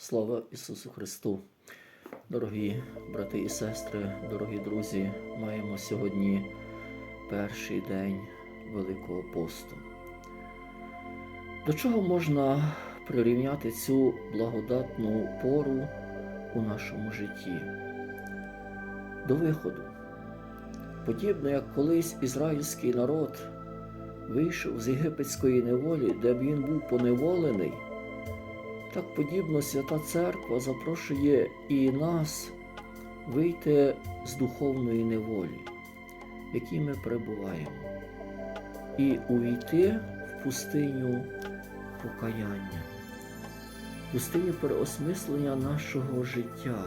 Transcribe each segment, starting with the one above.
Слава Ісусу Христу! Дорогі брати і сестри, дорогі друзі, маємо сьогодні перший день Великого посту. До чого можна прирівняти цю благодатну пору у нашому житті? До виходу. Подібно як колись ізраїльський народ вийшов з єгипетської неволі, де б він був поневолений. Так подібно Свята Церква запрошує і нас вийти з духовної неволі, в якій ми перебуваємо, і увійти в пустиню покаяння, в пустиню переосмислення нашого життя.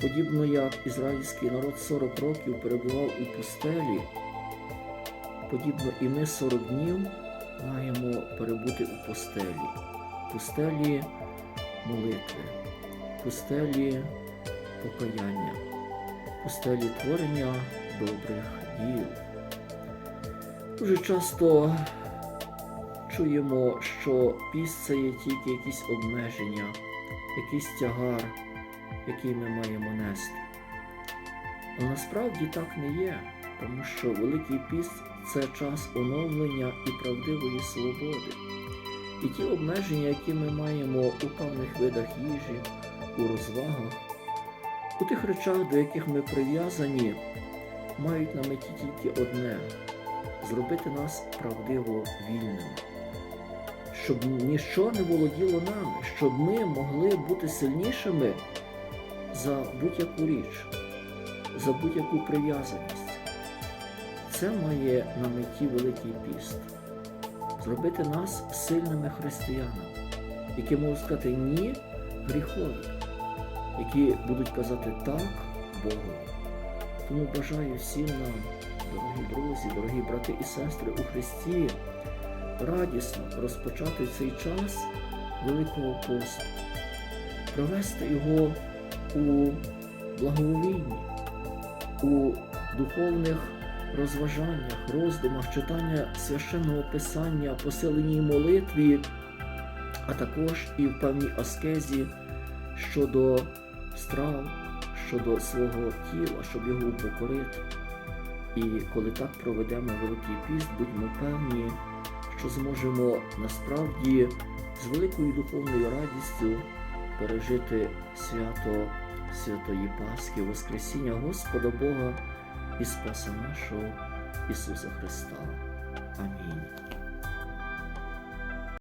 Подібно як ізраїльський народ 40 років перебував у пустелі, подібно і ми 40 днів маємо перебути у пустелі пустелі молитви, пустелі покаяння, пустелі творення добрих діл. Дуже часто чуємо, що піст це є тільки якісь обмеження, якийсь тягар, який ми маємо нести. Але насправді так не є, тому що Великий піст це час оновлення і правдивої свободи. І ті обмеження, які ми маємо у певних видах їжі, у розвагах, у тих речах, до яких ми прив'язані, мають на меті тільки одне зробити нас правдиво вільними, щоб ніщо не володіло нами, щоб ми могли бути сильнішими за будь-яку річ, за будь-яку прив'язаність. Це має на меті Великий піст зробити нас сильними християнами, які можуть сказати ні гріхові, які будуть казати так Богу. Тому бажаю всім нам, дорогі друзі, дорогі брати і сестри у Христі, радісно розпочати цей час Великого посту, провести його у благоволінні, у духовних розважаннях, роздумах, читання священного писання, посиленій молитві, а також і в певній аскезі щодо страв, щодо свого тіла, щоб його упокорити. І коли так проведемо Великий піст, будьмо певні, що зможемо насправді з великою духовною радістю пережити свято Святої Пасхи, Воскресіння Господа Бога і Спаса нашого Ісуса Христа. Амінь.